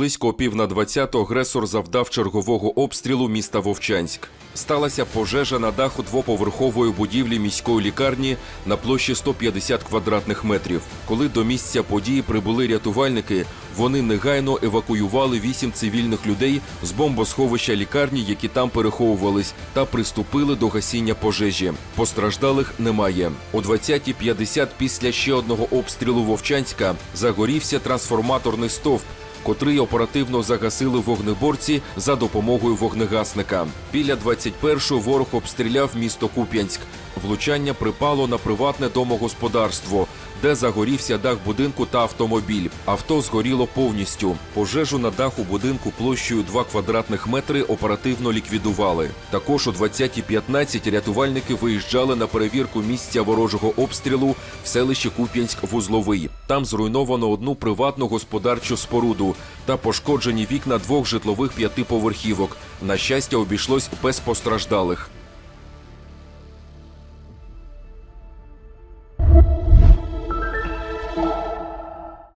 Близько пів на 20 агресор завдав чергового обстрілу міста Вовчанськ. Сталася пожежа на даху двоповерхової будівлі міської лікарні на площі 150 квадратних метрів. Коли до місця події прибули рятувальники, вони негайно евакуювали вісім цивільних людей з бомбосховища лікарні, які там переховувались, та приступили до гасіння пожежі. Постраждалих немає. О 20.50 після ще одного обстрілу Вовчанська загорівся трансформаторний стовп. Котрий оперативно загасили вогнеборці за допомогою вогнегасника. Біля 21-го ворог обстріляв місто Куп'янськ. Влучання припало на приватне домогосподарство, де загорівся дах будинку та автомобіль. Авто згоріло повністю. Пожежу на даху будинку площею 2 квадратних метри оперативно ліквідували. Також о 20.15 рятувальники виїжджали на перевірку місця ворожого обстрілу в селищі Куп'янськ-Вузловий. Там зруйновано одну приватну господарчу споруду та пошкоджені вікна двох житлових п'ятиповерхівок. На щастя, обійшлось без постраждалих.